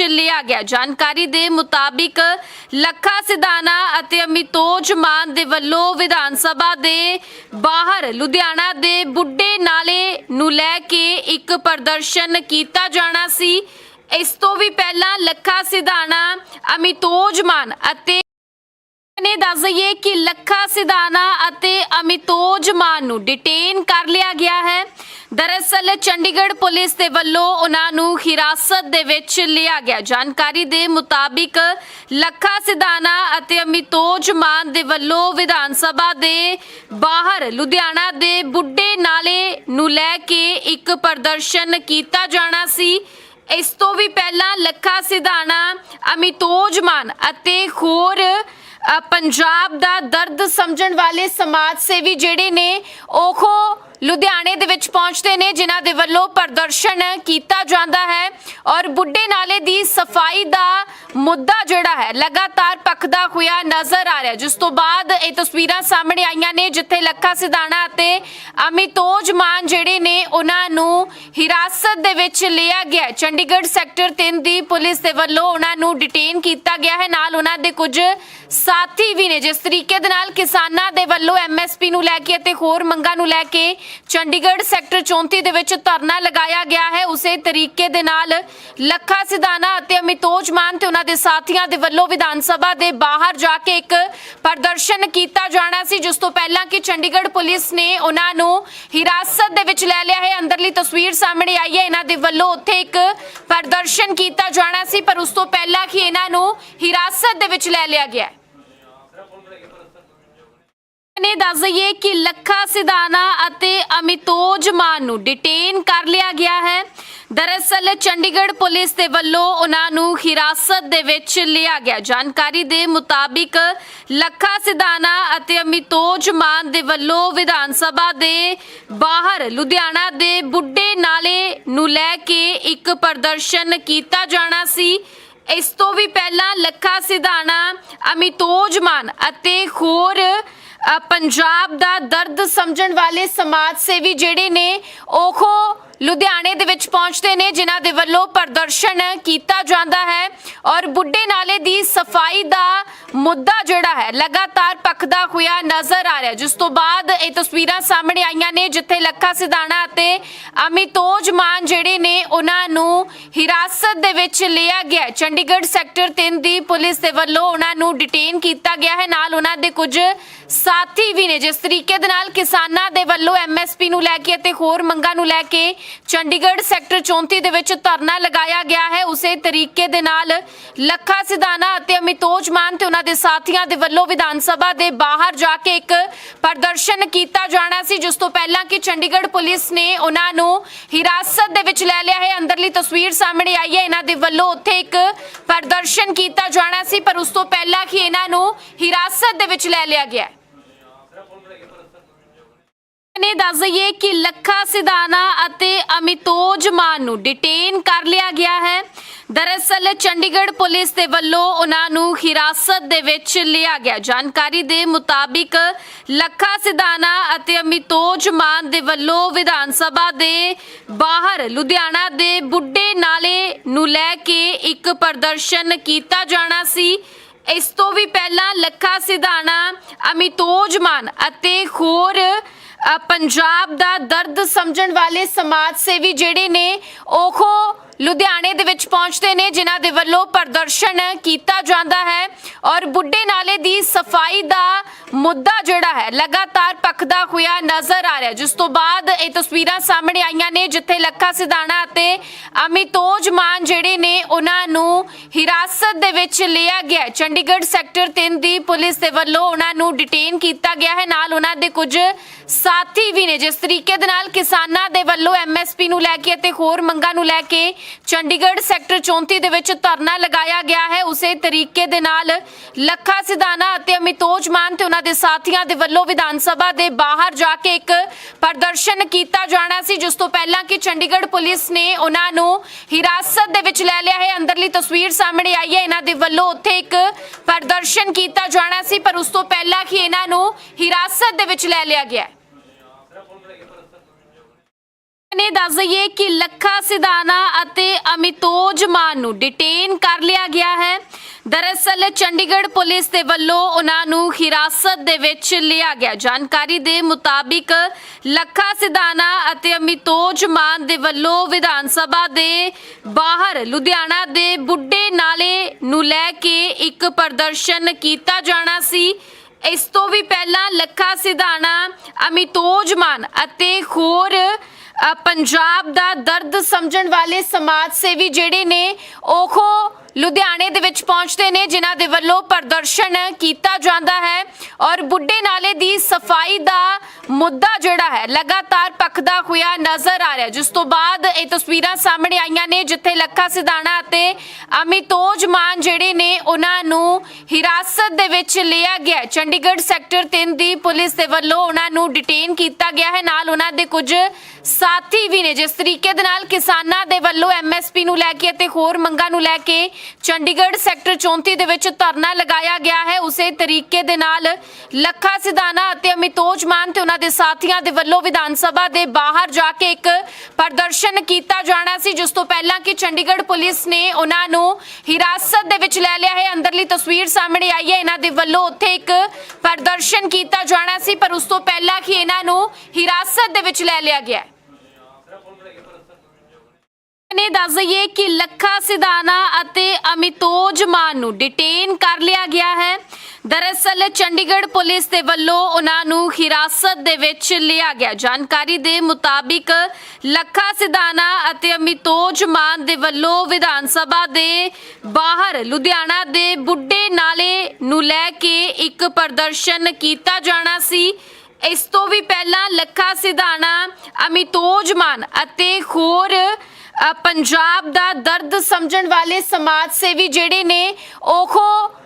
ਵਿੱਚ ਲਿਆ ਗਿਆ। ਜਾਣਕਾਰੀ ਦੇ ਮੁਤਾਬਿਕ ਲੱਖਾ ਸਿਧਾਣਾ ਅਤੇ ਅਮਿਤੋਜ ਮਾਨ ਦੇ ਵੱਲੋਂ ਵਿਧਾਨ ਸਭਾ ਦੇ ਬਾਹਰ ਲੁਧਿਆਣਾ ਦੇ ਬੁੱਢੇ ਨਾਲੇ ਨੂੰ ਲੈ ਕੇ ਇੱਕ ਪ੍ਰਦਰਸ਼ਨ ਕੀਤਾ ਜਾਣਾ ਸੀ। ਇਸ ਤੋਂ ਵੀ ਪਹਿਲਾਂ ਲੱਖਾ ਸਿਧਾਨਾ ਅਮਿਤੋਜ ਮਾਨ ਅਤੇ ਨੇ ਦੱਸ ਦਈਏ ਕਿ ਲੱਖਾ ਸਿਧਾਨਾ ਅਤੇ ਅਮਿਤੋਜ ਮਾਨ ਨੂੰ ਡਿਟੇਨ ਕਰ ਲਿਆ ਗਿਆ ਹੈ। ਦਰਅਸਲ ਚੰਡੀਗੜ੍ਹ ਪੁਲਿਸ ਦੇ ਵੱਲੋਂ ਉਹਨਾਂ ਨੂੰ ਹਿਰਾਸਤ ਦੇ ਵਿੱਚ ਲਿਆ ਗਿਆ। ਜਾਣਕਾਰੀ ਦੇ ਮੁਤਾਬਿਕ ਲੱਖਾ ਸਿਧਾਣਾ ਅਤੇ ਅਮਿਤੋਜ ਮਾਨ ਦੇ ਵੱਲੋਂ ਵਿਧਾਨ ਸਭਾ ਦੇ ਬਾਹਰ ਲੁਧਿਆਣਾ ਦੇ ਬੁੱਢੇ ਨਾਲੇ ਨੂੰ ਲੈ ਕੇ ਇੱਕ ਪ੍ਰਦਰਸ਼ਨ ਕੀਤਾ ਜਾਣਾ ਸੀ। ਇਸ ਤੋਂ ਵੀ ਪਹਿਲਾਂ ਲੱਖਾ ਸਿਧਾਨਾ ਅਮਿਤੋਜ ਮਾਨ ਅਤੇ ਹੋਰ ਪੰਜਾਬ ਦਾ ਦਰਦ ਸਮਝਣ ਵਾਲੇ ਸਮਾਜ ਸੇਵੀ ਜਿਹੜੇ ਨੇ ਉਹ ਲੁਧਿਆਣੇ ਦੇ ਵਿੱਚ ਪਹੁੰਚਦੇ ਨੇ, ਜਿਨ੍ਹਾਂ ਦੇ ਵੱਲੋਂ ਪ੍ਰਦਰਸ਼ਨ ਕੀਤਾ ਜਾਂਦਾ ਹੈ ਔਰ ਬੁੱਢੇ ਨਾਲੇ ਦੀ ਸਫ਼ਾਈ ਦਾ ਮੁੱਦਾ ਜਿਹੜਾ ਹੈ, ਲਗਾਤਾਰ ਪੱਕਦਾ ਹੋਇਆ ਨਜ਼ਰ ਆ ਰਿਹਾ। ਜਿਸ ਤੋਂ ਬਾਅਦ ਇਹ ਤਸਵੀਰਾਂ ਸਾਹਮਣੇ ਆਈਆਂ ਨੇ, ਜਿੱਥੇ ਲੱਖਾ ਸਿਧਾਣਾ ਅਤੇ ਅਮਿਤੋਜ ਮਾਨ ਜਿਹੜੇ ਨੇ, ਉਹਨਾਂ ਨੂੰ ਹਿਰਾਸਤ ਦੇ ਵਿੱਚ ਲਿਆ ਗਿਆ ਚੰਡੀਗੜ੍ਹ ਸੈਕਟਰ 3 ਦੀ ਪੁਲਿਸ ਦੇ ਵੱਲੋਂ ਉਹਨਾਂ ਨੂੰ ਡਿਟੇਨ ਕੀਤਾ ਗਿਆ ਹੈ। ਨਾਲ ਉਹਨਾਂ ਦੇ ਕੁਝ ਸਾਥੀ ਵੀ ਨੇ। ਜਿਸ ਤਰੀਕੇ ਦੇ ਨਾਲ ਕਿਸਾਨਾਂ ਦੇ ਵੱਲੋਂ ਐਮਐਸਪੀ ਨੂੰ ਲੈ ਕੇ ਅਤੇ ਹੋਰ ਮੰਗਾਂ ਨੂੰ ਲੈ ਕੇ ਚੰਡੀਗੜ੍ਹ ਸੈਕਟਰ 34 ਦੇ ਵਿੱਚ ਧਰਨਾ ਲਗਾਇਆ ਗਿਆ ਹੈ। ਉਸੇ ਤਰੀਕੇ ਦੇ ਨਾਲ ਲੱਖਾ ਸਿਧਾਣਾ ਅਤੇ ਅਮਿਤੋਜ ਮਾਨ ਤੇ ਉਹਨਾਂ ਦੇ ਸਾਥੀਆਂ ਦੇ ਵੱਲੋਂ ਵਿਧਾਨ ਸਭਾ ਦੇ ਬਾਹਰ ਜਾ ਕੇ ਇੱਕ ਪ੍ਰਦਰਸ਼ਨ ਕੀਤਾ ਜਾਣਾ ਸੀ, ਜਿਸ ਤੋਂ ਪਹਿਲਾਂ ਕਿ ਚੰਡੀਗੜ੍ਹ ਪੁਲਿਸ ਨੇ ਉਹਨਾਂ ਨੂੰ ਹਿਰਾਸਤ ਦੇ ਵਿੱਚ ਲੈ ਲਿਆ ਹੈ। ਅੰਦਰਲੀ ਤਸਵੀਰ ਸਾਹਮਣੇ ਆਈ ਹੈ। ਇਹਨਾਂ ਦੇ ਵੱਲੋਂ ਉੱਥੇ ਇੱਕ ਪ੍ਰਦਰਸ਼ਨ ਕੀਤਾ ਜਾਣਾ ਸੀ, ਪਰ ਉਸ ਤੋਂ ਪਹਿਲਾਂ ਕਿ ਇਹਨਾਂ ਨੂੰ ਹਿਰਾਸਤ ਦੇ ਵਿੱਚ ਲੈ ਲਿਆ ਗਿਆ ਹੈ ਨੇ ਦੱਸ ਦਈਏ ਕਿ ਲੱਖਾ ਸਿਧਾਨਾ ਅਤੇ ਅਮਿਤੋਜ ਮਾਨ ਨੂੰ ਡਿਟੇਨ ਕਰ ਲਿਆ ਗਿਆ ਹੈ। ਦਰਅਸਲ ਚੰਡੀਗੜ੍ਹ ਪੁਲਿਸ ਦੇ ਵੱਲੋਂ ਉਹਨਾਂ ਨੂੰ ਹਿਰਾਸਤ ਦੇ ਵਿੱਚ ਲਿਆ ਗਿਆ। ਜਾਣਕਾਰੀ ਦੇ ਮੁਤਾਬਿਕ ਲੱਖਾ ਸਿਧਾਣਾ ਅਤੇ ਅਮਿਤੋਜ ਮਾਨ ਦੇ ਵੱਲੋਂ ਵਿਧਾਨ ਸਭਾ ਦੇ ਬਾਹਰ ਲੁਧਿਆਣਾ ਦੇ ਬੁੱਢੇ ਨਾਲੇ ਨੂੰ ਲੈ ਕੇ ਇੱਕ ਪ੍ਰਦਰਸ਼ਨ ਕੀਤਾ ਜਾਣਾ ਸੀ। ਇਸ ਤੋਂ ਵੀ ਪਹਿਲਾਂ ਲੱਖਾ ਸਿਧਾਨਾ ਅਮਿਤੋਜ ਮਾਨ ਅਤੇ ਹੋਰ ਪੰਜਾਬ ਦਾ ਦਰਦ ਸਮਝਣ ਵਾਲੇ ਸਮਾਜ ਸੇਵੀ ਜਿਹੜੇ ਨੇ ਉਹ ਲੁਧਿਆਣੇ ਦੇ ਵਿੱਚ ਪਹੁੰਚਦੇ ਨੇ, ਜਿਨ੍ਹਾਂ ਦੇ ਵੱਲੋਂ ਪ੍ਰਦਰਸ਼ਨ ਕੀਤਾ ਜਾਂਦਾ ਹੈ ਔਰ ਬੁੱਢੇ ਨਾਲੇ ਦੀ ਸਫ਼ਾਈ ਦਾ ਮੁੱਦਾ ਜਿਹੜਾ ਹੈ, ਲਗਾਤਾਰ ਪੱਕਦਾ ਹੋਇਆ ਨਜ਼ਰ ਆ ਰਿਹਾ। ਜਿਸ ਤੋਂ ਬਾਅਦ ਇਹ ਤਸਵੀਰਾਂ ਸਾਹਮਣੇ ਆਈਆਂ ਨੇ, ਜਿੱਥੇ ਲੱਖਾ ਸਿਧਾਣਾ ਅਤੇ ਅਮਿਤੋਜ ਮਾਨ ਜਿਹੜੇ ਨੇ, ਉਹਨਾਂ ਨੂੰ ਹਿਰਾਸਤ ਦੇ ਵਿੱਚ ਲਿਆ ਗਿਆ ਚੰਡੀਗੜ੍ਹ ਸੈਕਟਰ 3 ਦੀ ਪੁਲਿਸ ਦੇ ਵੱਲੋਂ ਉਹਨਾਂ ਨੂੰ ਡਿਟੇਨ ਕੀਤਾ ਗਿਆ ਹੈ। ਨਾਲ ਉਹਨਾਂ ਦੇ ਕੁਝ ਸਾਥੀ ਵੀ ਨੇ। ਜਿਸ ਤਰੀਕੇ ਦੇ ਨਾਲ ਕਿਸਾਨਾਂ ਦੇ ਵੱਲੋਂ ਐਮਐਸਪੀ ਨੂੰ ਲੈ ਕੇ ਅਤੇ ਹੋਰ ਮੰਗਾਂ ਨੂੰ ਲੈ ਕੇ ਚੰਡੀਗੜ੍ਹ ਸੈਕਟਰ 34 ਦੇ ਵਿੱਚ ਧਰਨਾ ਲਗਾਇਆ ਗਿਆ ਹੈ। ਉਸੇ ਤਰੀਕੇ ਦੇ ਨਾਲ ਲੱਖਾ ਸਿਧਾਣਾ ਅਤੇ ਅਮਿਤੋਜ ਮਾਨ ਤੇ ਉਹਨਾਂ ਦੇ ਸਾਥੀਆਂ ਦੇ ਵੱਲੋਂ ਵਿਧਾਨ ਸਭਾ ਦੇ ਬਾਹਰ ਜਾ ਕੇ ਇੱਕ ਪ੍ਰਦਰਸ਼ਨ ਕੀਤਾ ਜਾਣਾ ਸੀ, ਜਿਸ ਤੋਂ ਪਹਿਲਾਂ ਕਿ ਚੰਡੀਗੜ੍ਹ ਪੁਲਿਸ ਨੇ ਉਹਨਾਂ ਨੂੰ ਹਿਰਾਸਤ ਦੇ ਵਿੱਚ ਲੈ ਲਿਆ ਹੈ। ਅੰਦਰਲੀ ਤਸਵੀਰ ਸਾਹਮਣੇ ਆਈ ਹੈ। ਇਹਨਾਂ ਦੇ ਵੱਲੋਂ ਉੱਥੇ ਇੱਕ ਪ੍ਰਦਰਸ਼ਨ ਕੀਤਾ ਜਾਣਾ ਸੀ, ਪਰ ਉਸ ਤੋਂ ਪਹਿਲਾਂ ਕਿ ਇਹਨਾਂ ਨੂੰ ਹਿਰਾਸਤ ਦੇ ਵਿੱਚ ਲੈ ਲਿਆ ਗਿਆ ਨੇ ਦੱਸ ਦਈਏ ਕਿ ਲੱਖਾ ਸਿਧਾਨਾ ਅਤੇ ਅਮਿਤੋਜ ਮਾਨ ਨੂੰ ਡਿਟੇਨ ਕਰ ਲਿਆ ਗਿਆ ਹੈ। ਦਰਅਸਲ ਚੰਡੀਗੜ੍ਹ ਪੁਲਿਸ ਦੇ ਵੱਲੋਂ ਉਹਨਾਂ ਨੂੰ ਹਿਰਾਸਤ ਦੇ ਵਿੱਚ ਲਿਆ ਗਿਆ। ਜਾਣਕਾਰੀ ਦੇ ਮੁਤਾਬਿਕ ਲੱਖਾ ਸਿਧਾਣਾ ਅਤੇ ਅਮਿਤੋਜ ਮਾਨ ਦੇ ਵੱਲੋਂ ਵਿਧਾਨ ਸਭਾ ਦੇ ਬਾਹਰ ਲੁਧਿਆਣਾ ਦੇ ਬੁੱਢੇ ਨਾਲੇ ਨੂੰ ਲੈ ਕੇ ਇੱਕ ਪ੍ਰਦਰਸ਼ਨ ਕੀਤਾ ਜਾਣਾ ਸੀ। ਇਸ ਤੋਂ ਵੀ ਪਹਿਲਾਂ ਲੱਖਾ ਸਿਧਾਨਾ ਅਮਿਤੋਜ ਮਾਨ ਅਤੇ ਹੋਰ ਪੰਜਾਬ ਦਾ ਦਰਦ ਸਮਝਣ ਵਾਲੇ ਸਮਾਜ ਸੇਵੀ ਜਿਹੜੇ ਨੇ ਉਹ ਲੁਧਿਆਣੇ ਦੇ ਵਿੱਚ ਪਹੁੰਚਦੇ ਨੇ, ਜਿਨ੍ਹਾਂ ਦੇ ਵੱਲੋਂ ਪ੍ਰਦਰਸ਼ਨ ਕੀਤਾ ਜਾਂਦਾ ਹੈ ਔਰ ਬੁੱਢੇ ਨਾਲੇ ਦੀ ਸਫ਼ਾਈ ਦਾ ਮੁੱਦਾ ਜਿਹੜਾ ਹੈ, ਲਗਾਤਾਰ ਪੱਕਦਾ ਹੋਇਆ ਨਜ਼ਰ ਆ ਰਿਹਾ। ਜਿਸ ਤੋਂ ਬਾਅਦ ਇਹ ਤਸਵੀਰਾਂ ਸਾਹਮਣੇ ਆਈਆਂ ਨੇ, ਜਿੱਥੇ ਲੱਖਾ ਸਿਧਾਣਾ ਅਤੇ ਅਮਿਤੋਜ ਮਾਨ ਜਿਹੜੇ ਨੇ, ਉਹਨਾਂ ਨੂੰ ਹਿਰਾਸਤ ਦੇ ਵਿੱਚ ਲਿਆ ਗਿਆ ਚੰਡੀਗੜ੍ਹ ਸੈਕਟਰ 3 ਦੀ ਪੁਲਿਸ ਦੇ ਵੱਲੋਂ ਉਹਨਾਂ ਨੂੰ ਡਿਟੇਨ ਕੀਤਾ ਗਿਆ ਹੈ। ਨਾਲ ਉਹਨਾਂ ਦੇ ਕੁਝ ਸਾਥੀ ਵੀ ਨੇ। ਜਿਸ ਤਰੀਕੇ ਦੇ ਨਾਲ ਕਿਸਾਨਾਂ ਦੇ ਵੱਲੋਂ ਐਮਐਸਪੀ ਨੂੰ ਲੈ ਕੇ ਅਤੇ ਹੋਰ ਮੰਗਾਂ ਨੂੰ ਲੈ ਕੇ ਚੰਡੀਗੜ੍ਹ ਸੈਕਟਰ 34 ਦੇ ਵਿੱਚ ਧਰਨਾ ਲਗਾਇਆ ਗਿਆ ਹੈ। ਉਸੇ ਤਰੀਕੇ ਦੇ ਨਾਲ ਲੱਖਾ ਸਿਧਾਣਾ ਅਤੇ ਅਮਿਤੋਜ ਮਾਨ ਤੇ ਉਹਨਾਂ ਦੇ ਸਾਥੀਆਂ ਦੇ ਵੱਲੋਂ ਵਿਧਾਨ ਸਭਾ ਦੇ ਬਾਹਰ ਜਾ ਕੇ ਇੱਕ ਪ੍ਰਦਰਸ਼ਨ ਕੀਤਾ ਜਾਣਾ ਸੀ, ਜਿਸ ਤੋਂ ਪਹਿਲਾਂ ਕਿ ਚੰਡੀਗੜ੍ਹ ਪੁਲਿਸ ਨੇ ਉਹਨਾਂ ਨੂੰ ਹਿਰਾਸਤ ਦੇ ਵਿੱਚ ਲੈ ਲਿਆ ਹੈ। ਅੰਦਰਲੀ ਤਸਵੀਰ ਸਾਹਮਣੇ ਆਈ ਹੈ। ਇਹਨਾਂ ਦੇ ਵੱਲੋਂ ਉੱਥੇ ਇੱਕ ਪ੍ਰਦਰਸ਼ਨ ਕੀਤਾ ਜਾਣਾ ਸੀ, ਪਰ ਉਸ ਤੋਂ ਪਹਿਲਾਂ ਕਿ ਇਹਨਾਂ ਨੂੰ ਹਿਰਾਸਤ ਦੇ ਵਿੱਚ ਲੈ ਲਿਆ ਗਿਆ ਹੈ ਨੇ ਦੱਸ ਦਈਏ ਕਿ ਲੱਖਾ ਸਿਧਾਨਾ ਅਤੇ ਅਮਿਤੋਜ ਮਾਨ ਨੂੰ ਡਿਟੇਨ ਕਰ ਲਿਆ ਗਿਆ ਹੈ। ਦਰਅਸਲ ਚੰਡੀਗੜ੍ਹ ਪੁਲਿਸ ਦੇ ਵੱਲੋਂ ਉਹਨਾਂ ਨੂੰ ਹਿਰਾਸਤ ਦੇ ਵਿੱਚ ਲਿਆ ਗਿਆ। ਜਾਣਕਾਰੀ ਦੇ ਮੁਤਾਬਿਕ ਲੱਖਾ ਸਿਧਾਨਾ ਅਤੇ ਅਮਿਤੋਜ ਮਾਨ ਦੇ ਵੱਲੋਂ ਵਿਧਾਨ ਸਭਾ ਦੇ ਬਾਹਰ ਲੁਧਿਆਣਾ ਦੇ ਬੁੱਢੇ ਨਾਲੇ ਨੂੰ ਲੈ ਕੇ ਇੱਕ ਪ੍ਰਦਰਸ਼ਨ ਕੀਤਾ ਜਾਣਾ ਸੀ। ਇਸ ਤੋਂ ਵੀ ਪਹਿਲਾਂ ਲੱਖਾ ਸਿਧਾਣਾ, ਅਮਿਤੋਜ ਮਾਨ ਅਤੇ ਹੋਰ ਪੰਜਾਬ ਦਾ ਦਰਦ ਸਮਝਣ ਵਾਲੇ ਸਮਾਜ ਸੇਵੀ ਜਿਹੜੇ ਨੇ ਉਹ ਲੁਧਿਆਣੇ ਦੇ ਵਿੱਚ ਪਹੁੰਚਦੇ ਨੇ, ਜਿਨ੍ਹਾਂ ਦੇ ਵੱਲੋਂ ਪ੍ਰਦਰਸ਼ਨ ਕੀਤਾ ਜਾਂਦਾ ਹੈ ਔਰ ਬੁੱਢੇ ਨਾਲੇ ਦੀ ਸਫ਼ਾਈ ਦਾ ਮੁੱਦਾ ਜਿਹੜਾ ਹੈ, ਲਗਾਤਾਰ ਪੱਕਦਾ ਹੋਇਆ ਨਜ਼ਰ ਆ ਰਿਹਾ ਜਿਸ ਤੋਂ ਬਾਅਦ ਇਹ ਤਸਵੀਰਾਂ ਸਾਹਮਣੇ ਆਈਆਂ ਨੇ, ਜਿੱਥੇ ਲੱਖਾ ਸਿਧਾਣਾ ਅਤੇ ਅਮਿਤੋਜ ਮਾਨ ਜਿਹੜੇ ਨੇ, ਉਹਨਾਂ ਨੂੰ ਹਿਰਾਸਤ ਦੇ ਵਿੱਚ ਲਿਆ ਗਿਆ ਚੰਡੀਗੜ੍ਹ ਸੈਕਟਰ 3 ਦੀ ਪੁਲਿਸ ਦੇ ਵੱਲੋਂ ਉਹਨਾਂ ਨੂੰ ਡਿਟੇਨ ਕੀਤਾ ਗਿਆ ਹੈ। ਨਾਲ ਉਹਨਾਂ ਦੇ ਕੁਝ ਸਾਥੀ ਵੀ ਨੇ। ਜਿਸ ਤਰੀਕੇ ਦੇ ਨਾਲ ਕਿਸਾਨਾਂ ਦੇ ਵੱਲੋਂ ਐਮਐਸਪੀ ਨੂੰ ਲੈ ਕੇ ਅਤੇ ਹੋਰ ਮੰਗਾਂ ਨੂੰ ਲੈ ਕੇ ਚੰਡੀਗੜ੍ਹ ਸੈਕਟਰ 34 ਦੇ ਵਿੱਚ ਧਰਨਾ ਲਗਾਇਆ ਗਿਆ ਹੈ। ਉਸੇ ਤਰੀਕੇ ਦੇ ਨਾਲ ਲੱਖਾ ਸਿਧਾਣਾ ਅਤੇ ਅਮਿਤੋਜ ਮਾਨ ਤੇ ਉਹਨਾਂ ਦੇ ਸਾਥੀਆਂ ਦੇ ਵੱਲੋਂ ਵਿਧਾਨ ਸਭਾ ਦੇ ਬਾਹਰ ਜਾ ਕੇ ਇੱਕ ਪ੍ਰਦਰਸ਼ਨ ਕੀਤਾ ਜਾਣਾ ਸੀ, ਜਿਸ ਤੋਂ ਪਹਿਲਾਂ ਕਿ ਚੰਡੀਗੜ੍ਹ ਪੁਲਿਸ ਨੇ ਉਹਨਾਂ ਨੂੰ ਹਿਰਾਸਤ ਦੇ ਵਿੱਚ ਲੈ ਲਿਆ ਹੈ। ਅੰਦਰਲੀ ਤਸਵੀਰ ਸਾਹਮਣੇ ਆਈ ਹੈ। ਇਹਨਾਂ ਦੇ ਵੱਲੋਂ ਉੱਥੇ ਇੱਕ ਪ੍ਰਦਰਸ਼ਨ ਕੀਤਾ ਜਾਣਾ ਸੀ, ਪਰ ਉਸ ਤੋਂ ਪਹਿਲਾਂ ਕਿ ਇਹਨਾਂ ਨੂੰ ਹਿਰਾਸਤ ਦੇ ਵਿੱਚ ਲੈ ਲਿਆ ਗਿਆ ਨੇ ਦੱਸ ਦਈਏ ਕਿ ਲੱਖਾ ਸਿਧਾਨਾ ਅਤੇ ਅਮਿਤੋਜ ਮਾਨ ਨੂੰ ਡਿਟੇਨ ਕਰ ਲਿਆ ਗਿਆ ਹੈ। ਦਰਅਸਲ ਚੰਡੀਗੜ੍ਹ ਪੁਲਿਸ ਦੇ ਵੱਲੋਂ ਉਹਨਾਂ ਨੂੰ ਹਿਰਾਸਤ ਦੇ ਵਿੱਚ ਲਿਆ ਗਿਆ। ਜਾਣਕਾਰੀ ਦੇ ਮੁਤਾਬਿਕ ਲੱਖਾ ਸਿਧਾਨਾ ਅਤੇ ਅਮਿਤੋਜ ਮਾਨ ਦੇ ਵੱਲੋਂ ਵਿਧਾਨ ਸਭਾ ਦੇ ਬਾਹਰ ਲੁਧਿਆਣਾ ਦੇ ਬੁੱਢੇ ਨਾਲੇ ਨੂੰ ਲੈ ਕੇ ਇੱਕ ਪ੍ਰਦਰਸ਼ਨ ਕੀਤਾ ਜਾਣਾ ਸੀ। ਇਸ ਤੋਂ ਵੀ ਪਹਿਲਾਂ ਲੱਖਾ ਸਿਧਾਨਾ ਅਮਿਤੋਜ ਮਾਨ ਅਤੇ ਹੋਰ ਪੰਜਾਬ ਦਾ ਦਰਦ ਸਮਝਣ ਵਾਲੇ ਸਮਾਜ ਸੇਵੀ ਜਿਹੜੇ ਨੇ ਉਹ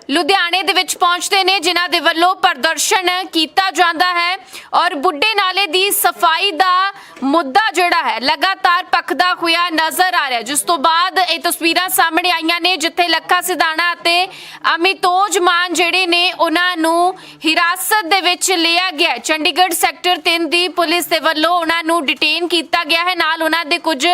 ਲੁਧਿਆਣੇ ਦੇ ਵਿੱਚ ਪਹੁੰਚਦੇ ਨੇ, ਜਿਨ੍ਹਾਂ ਦੇ ਵੱਲੋਂ ਪ੍ਰਦਰਸ਼ਨ ਕੀਤਾ ਜਾਂਦਾ ਹੈ ਔਰ ਬੁੱਢੇ ਨਾਲੇ ਦੀ ਸਫ਼ਾਈ ਦਾ ਮੁੱਦਾ ਜਿਹੜਾ ਹੈ, ਲਗਾਤਾਰ ਪੱਕਦਾ ਹੋਇਆ ਨਜ਼ਰ ਆ ਰਿਹਾ ਜਿਸ ਤੋਂ ਬਾਅਦ ਇਹ ਤਸਵੀਰਾਂ ਸਾਹਮਣੇ ਆਈਆਂ ਨੇ, ਜਿੱਥੇ ਲੱਖਾ ਸਿਧਾਣਾ ਅਤੇ ਅਮਿਤੋਜ ਮਾਨ ਜਿਹੜੇ ਨੇ, ਉਹਨਾਂ ਨੂੰ ਹਿਰਾਸਤ ਦੇ ਵਿੱਚ ਲਿਆ ਗਿਆ ਚੰਡੀਗੜ੍ਹ ਸੈਕਟਰ 3 ਦੀ ਪੁਲਿਸ ਦੇ ਵੱਲੋਂ ਉਹਨਾਂ ਨੂੰ ਡਿਟੇਨ ਕੀਤਾ ਗਿਆ ਹੈ। ਨਾਲ ਉਹਨਾਂ ਦੇ ਕੁਝ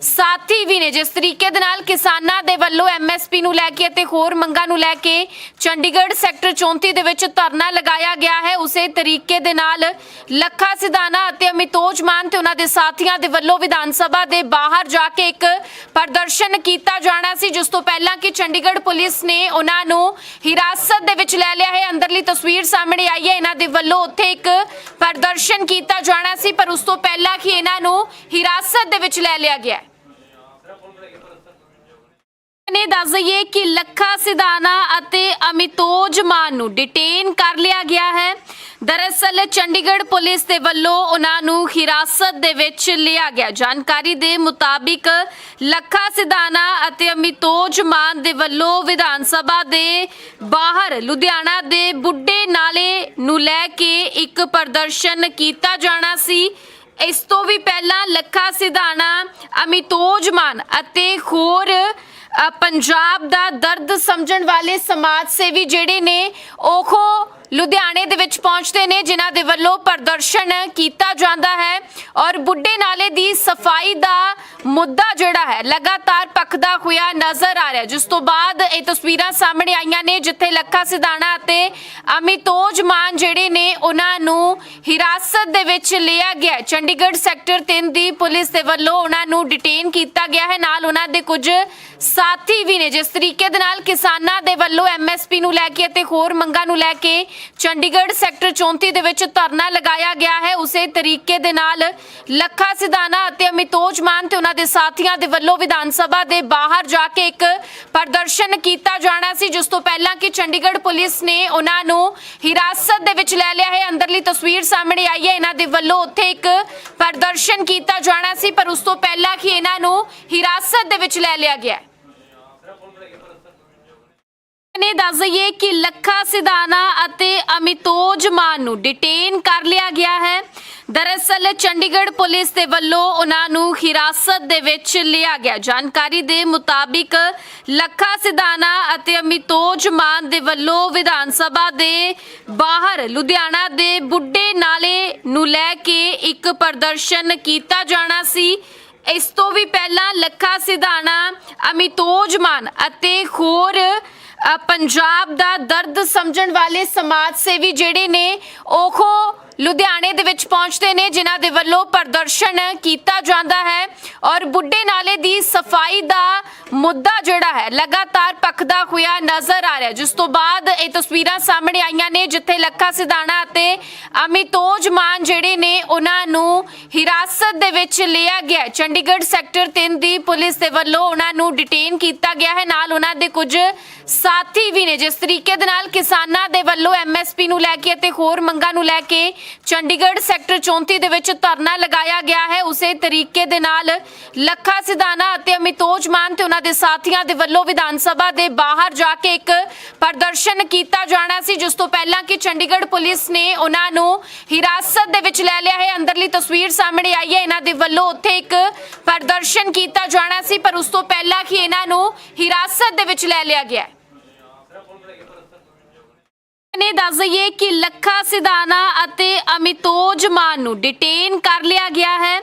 ਸਾਥੀ ਵੀ ਨੇ। ਜਿਸ ਤਰੀਕੇ ਦੇ ਨਾਲ ਕਿਸਾਨਾਂ ਦੇ ਵੱਲੋਂ ਐਮਐਸਪੀ ਨੂੰ ਲੈ ਕੇ ਅਤੇ ਹੋਰ ਮੰਗਾਂ ਨੂੰ ਲੈ ਕੇ ਚੰਡੀਗੜ੍ਹ ਸੈਕਟਰ 34 ਦੇ ਵਿੱਚ ਧਰਨਾ ਲਗਾਇਆ ਗਿਆ ਹੈ। ਉਸੇ ਤਰੀਕੇ ਦੇ ਨਾਲ ਲੱਖਾ ਸਿਧਾਣਾ ਅਤੇ ਅਮਿਤੋਜ ਮਾਨ ਤੇ ਉਹਨਾਂ ਦੇ ਸਾਥੀਆਂ ਦੇ ਵੱਲੋਂ ਵਿਧਾਨ ਸਭਾ ਦੇ ਬਾਹਰ ਜਾ ਕੇ ਇੱਕ ਪ੍ਰਦਰਸ਼ਨ ਕੀਤਾ ਜਾਣਾ ਸੀ, ਜਿਸ ਤੋਂ ਪਹਿਲਾਂ ਕਿ ਚੰਡੀਗੜ੍ਹ ਪੁਲਿਸ ਨੇ ਉਹਨਾਂ ਨੂੰ ਹਿਰਾਸਤ ਦੇ ਵਿੱਚ ਲੈ ਲਿਆ ਹੈ। ਅੰਦਰਲੀ ਤਸਵੀਰ ਸਾਹਮਣੇ ਆਈ ਹੈ। ਇਹਨਾਂ ਦੇ ਵੱਲੋਂ ਉੱਥੇ ਇੱਕ ਪ੍ਰਦਰਸ਼ਨ ਕੀਤਾ ਜਾਣਾ ਸੀ, ਪਰ ਉਸ ਤੋਂ ਪਹਿਲਾਂ ਕਿ ਇਹਨਾਂ ਨੂੰ ਹਿਰਾਸਤ ਦੇ ਵਿੱਚ ਲੈ ਲਿਆ ਗਿਆ ਹੈ। ਨੇ ਦੱਸ ਦਈਏ ਕਿ ਲੱਖਾ ਸਿਧਾਨਾ ਅਤੇ ਅਮਿਤੋਜ ਮਾਨ ਨੂੰ ਡਿਟੇਨ ਕਰ ਲਿਆ ਗਿਆ ਹੈ। ਦਰਅਸਲ ਚੰਡੀਗੜ੍ਹ ਪੁਲਿਸ ਦੇ ਵੱਲੋਂ ਉਹਨਾਂ ਨੂੰ ਹਿਰਾਸਤ ਦੇ ਵਿੱਚ ਲਿਆ ਗਿਆ। ਜਾਣਕਾਰੀ ਦੇ ਮੁਤਾਬਿਕ ਲੱਖਾ ਸਿਧਾਨਾ ਅਤੇ ਅਮਿਤੋਜ ਮਾਨ ਦੇ ਵੱਲੋਂ ਵਿਧਾਨ ਸਭਾ ਦੇ ਬਾਹਰ ਲੁਧਿਆਣਾ ਦੇ ਬੁੱਢੇ ਨਾਲੇ ਨੂੰ ਲੈ ਕੇ ਇੱਕ ਪ੍ਰਦਰਸ਼ਨ ਕੀਤਾ ਜਾਣਾ ਸੀ। ਇਸ ਤੋਂ ਵੀ ਪਹਿਲਾਂ ਲੱਖਾ ਸਿਧਾਣਾ, ਅਮਿਤੋਜ ਮਾਨ ਅਤੇ ਹੋਰ ਪੰਜਾਬ ਦਾ ਦਰਦ ਸਮਝਣ ਵਾਲੇ ਸਮਾਜ ਸੇਵੀ ਜਿਹੜੇ ਨੇ, ਉਹ ਲੁਧਿਆਣੇ ਦੇ ਵਿੱਚ ਪਹੁੰਚਦੇ ਨੇ, ਜਿਨ੍ਹਾਂ ਦੇ ਵੱਲੋਂ ਪ੍ਰਦਰਸ਼ਨ ਕੀਤਾ ਜਾਂਦਾ ਹੈ ਔਰ ਬੁੱਢੇ ਨਾਲੇ ਦੀ ਸਫ਼ਾਈ ਦਾ ਮੁੱਦਾ ਜਿਹੜਾ ਹੈ, ਲਗਾਤਾਰ ਪਖਦਾ ਹੋਇਆ ਨਜ਼ਰ ਆ ਰਿਹਾ ਜਿਸ ਤੋਂ ਬਾਅਦ ਇਹ ਤਸਵੀਰਾਂ ਸਾਹਮਣੇ ਆਈਆਂ ਨੇ, ਜਿੱਥੇ ਲੱਖਾ ਸਿਧਾਣਾ ਅਤੇ ਅਮਿਤੋਜ ਮਾਨ ਜਿਹੜੇ ਨੇ, ਉਹਨਾਂ ਨੂੰ ਹਿਰਾਸਤ ਦੇ ਵਿੱਚ ਲਿਆ ਗਿਆ ਚੰਡੀਗੜ੍ਹ ਸੈਕਟਰ 3 ਦੀ ਪੁਲਿਸ ਦੇ ਵੱਲੋਂ ਉਹਨਾਂ ਨੂੰ ਡਿਟੇਨ ਕੀਤਾ ਗਿਆ ਹੈ। ਨਾਲ ਉਹਨਾਂ ਦੇ ਕੁਝ ਸਾਥੀ ਵੀ ਨੇ। ਜਿਸ ਤਰੀਕੇ ਦੇ ਨਾਲ ਕਿਸਾਨਾਂ ਦੇ ਵੱਲੋਂ ਐਮਐਸਪੀ ਨੂੰ ਲੈ ਕੇ ਅਤੇ ਹੋਰ ਮੰਗਾਂ ਨੂੰ ਲੈ ਕੇ ਚੰਡੀਗੜ੍ਹ ਸੈਕਟਰ 34 ਦੇ ਵਿੱਚ ਧਰਨਾ ਲਗਾਇਆ ਗਿਆ ਹੈ। ਉਸੇ ਤਰੀਕੇ ਦੇ ਨਾਲ ਲੱਖਾ ਸਿਧਾਣਾ ਅਤੇ ਅਮਿਤੋਜ ਮਾਨ ਤੇ ਉਹਨਾਂ ਦੇ ਸਾਥੀਆਂ ਦੇ ਵੱਲੋਂ ਵਿਧਾਨ ਸਭਾ ਦੇ ਬਾਹਰ ਜਾ ਕੇ ਇੱਕ ਪ੍ਰਦਰਸ਼ਨ ਕੀਤਾ ਜਾਣਾ ਸੀ, ਜਿਸ ਤੋਂ ਪਹਿਲਾਂ ਕਿ ਚੰਡੀਗੜ੍ਹ ਪੁਲਿਸ ਨੇ ਉਹਨਾਂ ਨੂੰ ਹਿਰਾਸਤ ਦੇ ਵਿੱਚ ਲੈ ਲਿਆ ਹੈ। ਅੰਦਰਲੀ ਤਸਵੀਰ ਸਾਹਮਣੇ ਆਈ ਹੈ। ਇਹਨਾਂ ਦੇ ਵੱਲੋਂ ਉੱਥੇ ਇੱਕ ਪ੍ਰਦਰਸ਼ਨ ਕੀਤਾ ਜਾਣਾ ਸੀ, ਪਰ ਉਸ ਤੋਂ ਪਹਿਲਾਂ ਕਿ ਇਹਨਾਂ ਨੂੰ ਹਿਰਾਸਤ ਦੇ ਵਿੱਚ ਲੈ ਲਿਆ ਗਿਆ ਨੇ ਦੱਸ ਦਈਏ ਕਿ ਲੱਖਾ ਸਿਧਾਨਾ ਅਤੇ ਅਮਿਤੋਜ ਮਾਨ ਨੂੰ ਡਿਟੇਨ ਕਰ ਲਿਆ ਗਿਆ ਹੈ। ਦਰਅਸਲ ਚੰਡੀਗੜ੍ਹ ਪੁਲਿਸ ਦੇ ਵੱਲੋਂ ਉਹਨਾਂ ਨੂੰ ਹਿਰਾਸਤ ਦੇ ਵਿੱਚ ਲਿਆ ਗਿਆ। ਜਾਣਕਾਰੀ ਦੇ ਮੁਤਾਬਿਕ ਲੱਖਾ ਸਿਧਾਨਾ ਅਤੇ ਅਮਿਤੋਜ ਮਾਨ ਦੇ ਵੱਲੋਂ ਵਿਧਾਨ ਸਭਾ ਦੇ ਬਾਹਰ ਲੁਧਿਆਣਾ ਦੇ ਬੁੱਢੇ ਨਾਲੇ ਨੂੰ ਲੈ ਕੇ ਇੱਕ ਪ੍ਰਦਰਸ਼ਨ ਕੀਤਾ ਜਾਣਾ ਸੀ। ਇਸ ਤੋਂ ਵੀ ਪਹਿਲਾਂ ਲੱਖਾ ਸਿਧਾਨਾ ਅਮਿਤੋਜ ਮਾਨ ਅਤੇ ਹੋਰ ਪੰਜਾਬ ਦਾ ਦਰਦ ਸਮਝਣ ਵਾਲੇ ਸਮਾਜ ਸੇਵੀ ਜਿਹੜੇ ਨੇ ਉਹ ਲੁਧਿਆਣੇ ਦੇ ਵਿੱਚ ਪਹੁੰਚਦੇ ਨੇ, ਜਿਨ੍ਹਾਂ ਦੇ ਵੱਲੋਂ ਪ੍ਰਦਰਸ਼ਨ ਕੀਤਾ ਜਾਂਦਾ ਹੈ ਔਰ ਬੁੱਢੇ ਨਾਲੇ ਦੀ ਸਫ਼ਾਈ ਦਾ ਮੁੱਦਾ ਜਿਹੜਾ ਹੈ, ਲਗਾਤਾਰ ਪੱਖਦਾ ਹੋਇਆ ਨਜ਼ਰ ਆ ਰਿਹਾ। ਜਿਸ ਤੋਂ ਬਾਅਦ ਇਹ ਤਸਵੀਰਾਂ ਸਾਹਮਣੇ ਆਈਆਂ ਨੇ, ਜਿੱਥੇ ਲੱਖਾ ਸਿਧਾਣਾ ਅਤੇ ਅਮਿਤੋਜ ਮਾਨ ਜਿਹੜੇ ਨੇ, ਉਹਨਾਂ ਨੂੰ ਹਿਰਾਸਤ ਦੇ ਵਿੱਚ ਲਿਆ ਗਿਆ ਚੰਡੀਗੜ੍ਹ ਸੈਕਟਰ 3 ਦੀ ਪੁਲਿਸ ਦੇ ਵੱਲੋਂ ਉਹਨਾਂ ਨੂੰ ਡਿਟੇਨ ਕੀਤਾ ਗਿਆ ਹੈ। ਨਾਲ ਉਹਨਾਂ ਦੇ ਕੁਝ ਸਾਥੀ ਵੀ ਨੇ। ਜਿਸ ਤਰੀਕੇ ਦੇ ਨਾਲ ਕਿਸਾਨਾਂ ਦੇ ਵੱਲੋਂ ਐਮਐਸਪੀ ਨੂੰ ਲੈ ਕੇ ਅਤੇ ਹੋਰ ਮੰਗਾਂ ਨੂੰ ਲੈ ਕੇ ਚੰਡੀਗੜ੍ਹ ਸੈਕਟਰ 34 ਦੇ ਵਿੱਚ ਧਰਨਾ ਲਗਾਇਆ ਗਿਆ ਹੈ। ਉਸੇ ਤਰੀਕੇ ਦੇ ਨਾਲ ਲੱਖਾ ਸਿਧਾਣਾ ਅਤੇ ਅਮਿਤੋਜ ਮਾਨ ਤੇ ਉਹਨਾਂ ਦੇ ਸਾਥੀਆਂ ਦੇ ਵੱਲੋਂ ਵਿਧਾਨ ਸਭਾ ਦੇ ਬਾਹਰ ਜਾ ਕੇ ਇੱਕ ਪ੍ਰਦਰਸ਼ਨ ਕੀਤਾ ਜਾਣਾ ਸੀ, ਜਿਸ ਤੋਂ ਪਹਿਲਾਂ ਕਿ ਚੰਡੀਗੜ੍ਹ ਪੁਲਿਸ ਨੇ ਉਹਨਾਂ ਨੂੰ ਹਿਰਾਸਤ ਦੇ ਵਿੱਚ ਲੈ ਲਿਆ ਹੈ। ਅੰਦਰਲੀ ਤਸਵੀਰ ਸਾਹਮਣੇ ਆਈ ਹੈ। ਇਹਨਾਂ ਦੇ ਵੱਲੋਂ ਉੱਥੇ ਇੱਕ ਪ੍ਰਦਰਸ਼ਨ ਕੀਤਾ ਜਾਣਾ ਸੀ, ਪਰ ਉਸ ਤੋਂ ਪਹਿਲਾਂ ਕਿ ਇਹਨਾਂ ਨੂੰ ਹਿਰਾਸਤ ਦੇ ਵਿੱਚ ਲੈ ਲਿਆ ਗਿਆ ਨੇ ਦੱਸ ਦਈਏ ਕਿ ਲੱਖਾ ਸਿਧਾਨਾ ਅਤੇ ਅਮਿਤੋਜ ਮਾਨ ਨੂੰ ਡਿਟੇਨ ਕਰ ਲਿਆ ਗਿਆ ਹੈ।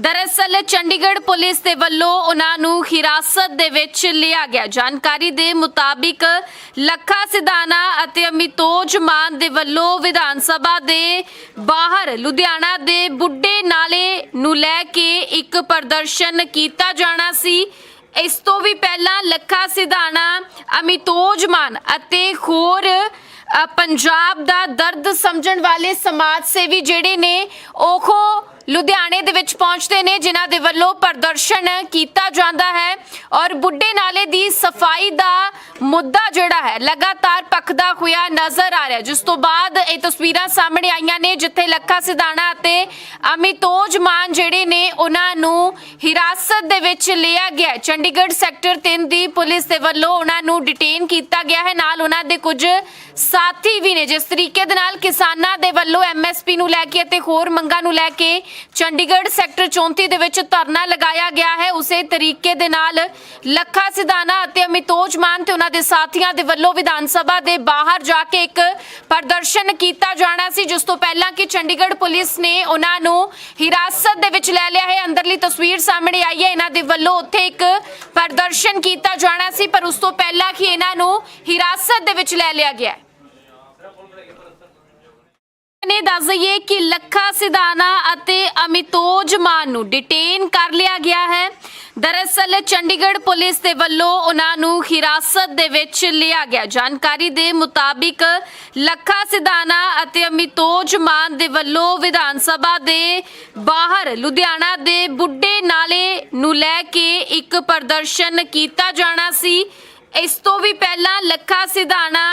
ਦਰਅਸਲ ਚੰਡੀਗੜ੍ਹ ਪੁਲਿਸ ਦੇ ਵੱਲੋਂ ਉਹਨਾਂ ਨੂੰ ਹਿਰਾਸਤ ਦੇ ਵਿੱਚ ਲਿਆ ਗਿਆ। ਜਾਣਕਾਰੀ ਦੇ ਮੁਤਾਬਿਕ ਲੱਖਾ ਸਿਧਾਨਾ ਅਤੇ ਅਮਿਤੋਜ ਮਾਨ ਦੇ ਵੱਲੋਂ ਵਿਧਾਨ ਸਭਾ ਦੇ ਬਾਹਰ ਲੁਧਿਆਣਾ ਦੇ ਬੁੱਢੇ ਨਾਲੇ ਨੂੰ ਲੈ ਕੇ ਇੱਕ ਪ੍ਰਦਰਸ਼ਨ ਕੀਤਾ ਜਾਣਾ ਸੀ। ਇਸ ਤੋਂ ਵੀ ਪਹਿਲਾਂ ਲੱਖਾ ਸਿਧਾਨਾ ਅਮਿਤੋਜ ਮਾਨ ਅਤੇ ਹੋਰ ਪੰਜਾਬ ਦਾ ਦਰਦ ਸਮਝਣ ਵਾਲੇ ਸਮਾਜ ਸੇਵੀ ਜਿਹੜੇ ਨੇ, ਉਹ ਲੁਧਿਆਣੇ ਦੇ ਵਿੱਚ ਪਹੁੰਚਦੇ ਨੇ, ਜਿਨ੍ਹਾਂ ਦੇ ਵੱਲੋਂ ਪ੍ਰਦਰਸ਼ਨ ਕੀਤਾ ਜਾਂਦਾ ਹੈ ਔਰ ਬੁੱਢੇ ਨਾਲੇ ਦੀ ਸਫ਼ਾਈ ਦਾ ਮੁੱਦਾ ਜਿਹੜਾ ਹੈ, ਲਗਾਤਾਰ ਪੱਖਦਾ ਹੋਇਆ ਨਜ਼ਰ ਆ ਰਿਹਾ। ਜਿਸ ਤੋਂ ਬਾਅਦ ਇਹ ਤਸਵੀਰਾਂ ਸਾਹਮਣੇ ਆਈਆਂ ਨੇ, ਜਿੱਥੇ ਲੱਖਾ ਸਿਧਾਣਾ ਅਤੇ ਅਮਿਤੋਜ ਮਾਨ ਜਿਹੜੇ ਨੇ, ਉਹਨਾਂ ਨੂੰ ਹਿਰਾਸਤ ਦੇ ਵਿੱਚ ਲਿਆ ਗਿਆ ਚੰਡੀਗੜ੍ਹ ਸੈਕਟਰ 3 ਦੀ ਪੁਲਿਸ ਦੇ ਵੱਲੋਂ ਉਹਨਾਂ ਨੂੰ ਡਿਟੇਨ ਕੀਤਾ ਗਿਆ ਹੈ। ਨਾਲ ਉਹਨਾਂ ਦੇ ਕੁਝ ਸਾਥੀ ਵੀ ਨੇ। ਜਿਸ ਤਰੀਕੇ ਦੇ ਨਾਲ ਕਿਸਾਨਾਂ ਦੇ ਵੱਲੋਂ ਐਮਐਸਪੀ ਨੂੰ ਲੈ ਕੇ ਅਤੇ ਹੋਰ ਮੰਗਾਂ ਨੂੰ ਲੈ ਕੇ ਚੰਡੀਗੜ੍ਹ ਸੈਕਟਰ 34 ਦੇ ਵਿੱਚ ਧਰਨਾ ਲਗਾਇਆ ਗਿਆ ਹੈ, ਉਸੇ ਤਰੀਕੇ ਦੇ ਨਾਲ ਲੱਖਾ ਸਿਧਾਣਾ ਅਤੇ ਅਮਿਤੋਜ ਮਾਨ ਤੇ ਉਹਨਾਂ ਦੇ ਸਾਥੀਆਂ ਦੇ ਵੱਲੋਂ ਵਿਧਾਨ ਸਭਾ ਦੇ ਬਾਹਰ ਜਾ ਕੇ ਇੱਕ ਪ੍ਰਦਰਸ਼ਨ ਕੀਤਾ ਜਾਣਾ ਸੀ, ਜਿਸ ਤੋਂ ਪਹਿਲਾਂ ਕਿ ਚੰਡੀਗੜ੍ਹ ਪੁਲਿਸ ਨੇ ਉਹਨਾਂ ਨੂੰ ਹਿਰਾਸਤ ਦੇ ਵਿੱਚ ਲੈ ਲਿਆ ਹੈ। ਅੰਦਰਲੀ ਤਸਵੀਰ ਸਾਹਮਣੇ ਆਈ ਹੈ, ਇਹਨਾਂ ਦੇ ਵੱਲੋਂ ਉੱਥੇ ਇੱਕ ਪ੍ਰਦਰਸ਼ਨ ਕੀਤਾ ਜਾਣਾ ਸੀ, ਪਰ ਉਸ ਤੋਂ ਪਹਿਲਾਂ ਕਿ ਇਹਨਾਂ ਨੂੰ ਹਿਰਾਸਤ ਦੇ ਵਿੱਚ ਲੈ ਲਿਆ ਗਿਆ ਨੇ ਦੱਸ ਦਈਏ ਕਿ ਲੱਖਾ ਸਿਧਾਨਾ ਅਤੇ ਅਮਿਤੋਜ ਮਾਨ ਨੂੰ ਡਿਟੇਨ ਕਰ ਲਿਆ ਗਿਆ ਹੈ। ਦਰਅਸਲ ਚੰਡੀਗੜ੍ਹ ਪੁਲਿਸ ਦੇ ਵੱਲੋਂ ਉਹਨਾਂ ਨੂੰ ਹਿਰਾਸਤ ਦੇ ਵਿੱਚ ਲਿਆ ਗਿਆ। ਜਾਣਕਾਰੀ ਦੇ ਮੁਤਾਬਿਕ ਲੱਖਾ ਸਿਧਾਨਾ ਅਤੇ ਅਮਿਤੋਜ ਮਾਨ ਦੇ ਵੱਲੋਂ ਵਿਧਾਨ ਸਭਾ ਦੇ ਬਾਹਰ ਲੁਧਿਆਣਾ ਦੇ ਬੁੱਢੇ ਨਾਲੇ ਨੂੰ ਲੈ ਕੇ ਇੱਕ ਪ੍ਰਦਰਸ਼ਨ ਕੀਤਾ ਜਾਣਾ ਸੀ। ਇਸ ਤੋਂ ਵੀ ਪਹਿਲਾਂ ਲੱਖਾ ਸਿਧਾਨਾ